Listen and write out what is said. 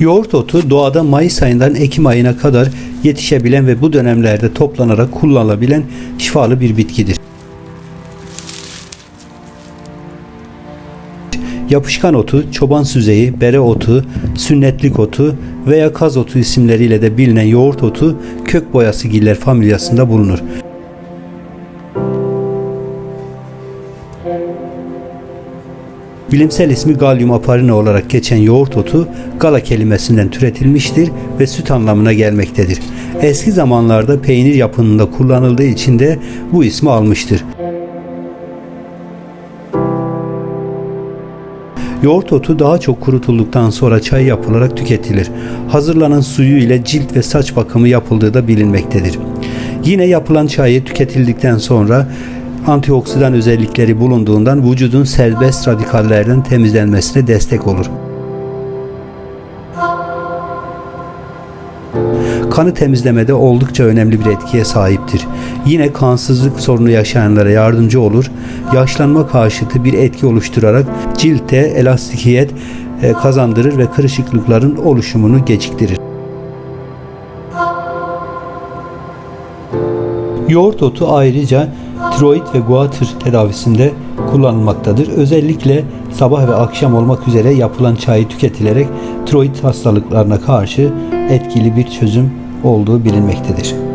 Yoğurt otu doğada Mayıs ayından Ekim ayına kadar yetişebilen ve bu dönemlerde toplanarak kullanılabilen şifalı bir bitkidir. Yapışkan otu, çoban süzeyi, bere otu, sünnetlik otu veya kaz otu isimleriyle de bilinen yoğurt otu kök boyası giller familyasında bulunur. Bilimsel ismi Gallium aparina olarak geçen yoğurt otu gala kelimesinden türetilmiştir ve süt anlamına gelmektedir. Eski zamanlarda peynir yapımında kullanıldığı için de bu ismi almıştır. Yoğurt otu daha çok kurutulduktan sonra çay yapılarak tüketilir. Hazırlanan suyu ile cilt ve saç bakımı yapıldığı da bilinmektedir. Yine yapılan çayı tüketildikten sonra antioksidan özellikleri bulunduğundan vücudun serbest radikallerden temizlenmesine destek olur. Kanı temizlemede oldukça önemli bir etkiye sahiptir. Yine kansızlık sorunu yaşayanlara yardımcı olur. Yaşlanma karşıtı bir etki oluşturarak ciltte elastikiyet e, kazandırır ve kırışıklıkların oluşumunu geciktirir. Yoğurt otu ayrıca tiroid ve guatr tedavisinde kullanılmaktadır. Özellikle sabah ve akşam olmak üzere yapılan çayı tüketilerek tiroid hastalıklarına karşı etkili bir çözüm olduğu bilinmektedir.